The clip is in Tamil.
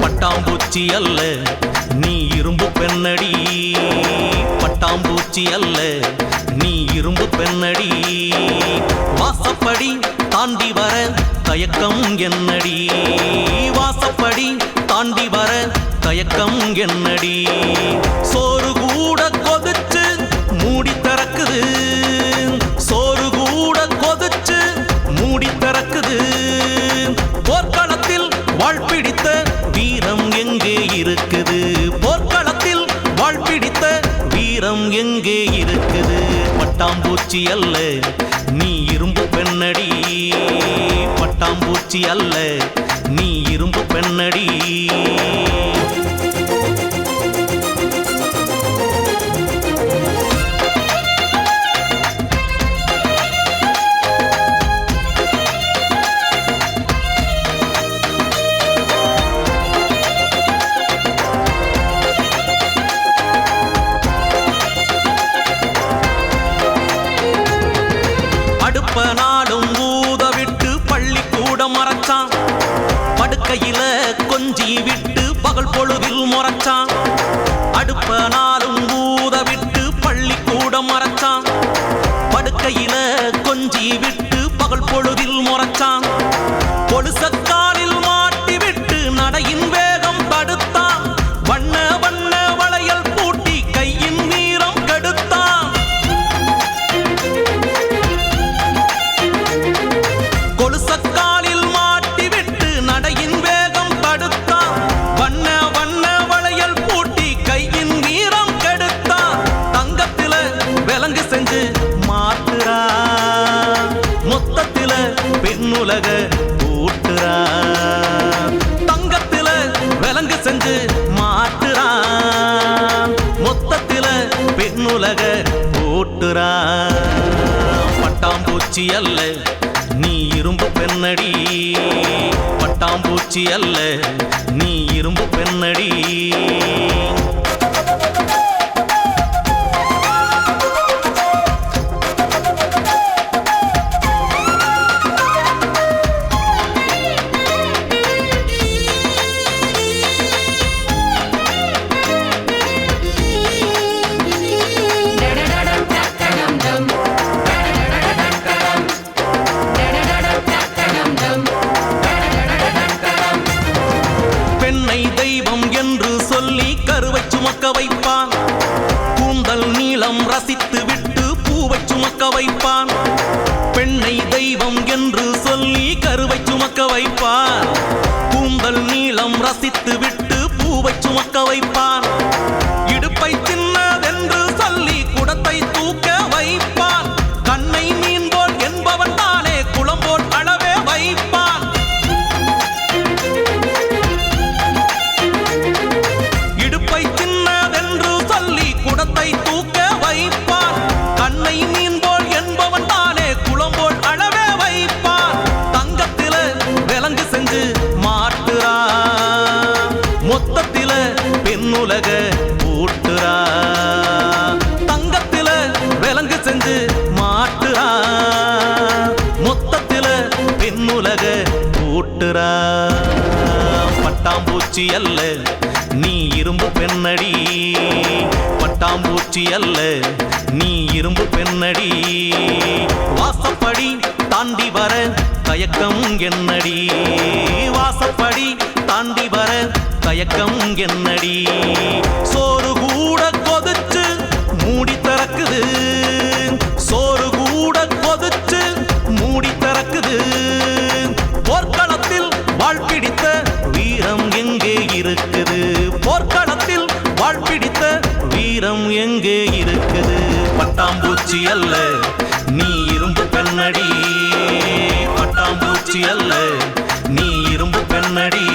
பட்டாம்பூச்சி அல்ல நீ பூச்சி அல்ல நீ இரும்பு பெண்ணடி. வாசப்படி தாண்டி வர தயக்கம் என்னடி. வாசப்படி தாண்டி வர தயக்கம் என்னடி. வீரம் எங்கே இருக்குது? பட்டாம்பூச்சி அல்ல. நீ இரும்பு பெண்ணடி. பட்டாம்பூச்சி அல்ல. நீ இரும்பு பெண்ணடி. படுக்கையில கொஞ்சி விட்டு பகல் பொழுதில் முறைச்சான். அடுப்ப நாளும் ஊத விட்டு பள்ளிக்கூடம் மறைச்சான் படுக்கையில கொஞ்சி விட்டு உலக ஊட்டுறான். தங்கத்தில விலங்கு செஞ்சு மாட்டுறான் மொத்தத்தில பெண்ணுலக ஊட்டுறான். பட்டாம்பூச்சி அல்ல நீ இரும்பு பெண்ணடி. பட்டாம்பூச்சி அல்ல நீ இரும்பு பெண்ணடி. தெய்வம் என்று சொல்லி கருவை சுமக்க வைப்பார். கூந்தல் நீளம் ரசித்து விட்டு பூவை சுமக்க வைப்பார். உலக ஊட்டுறா. தங்கத்தில விலங்கு செஞ்சு மாட்டுறா. மொத்தத்தில பெண்ணுலக ஊட்டுறா. பட்டாம்பூச்சி அல்ல நீ இரும்பு பெண்ணடி. பட்டாம்பூச்சி அல்ல நீ இரும்பு பெண்ணடி. வாசப்படி தாண்டி வர தயக்கம் என்னடி? வாசப்படி தாண்டி வர தயக்கம் என்னடி? சோறு கூட கொதிச்சு மூடி திறக்குது. சோறு கூட கொதிச்சு மூடி திறக்குது. போர்க்களத்தில் வாழ்பிடித்த வீரம் எங்கே இருக்குது? போர்க்களத்தில் வாழ்பிடித்த வீரம் எங்கே இருக்குது? பட்டாம்பூச்சி அல்ல பூச்சி அல்ல நீ இரும்பு பெண்ணடி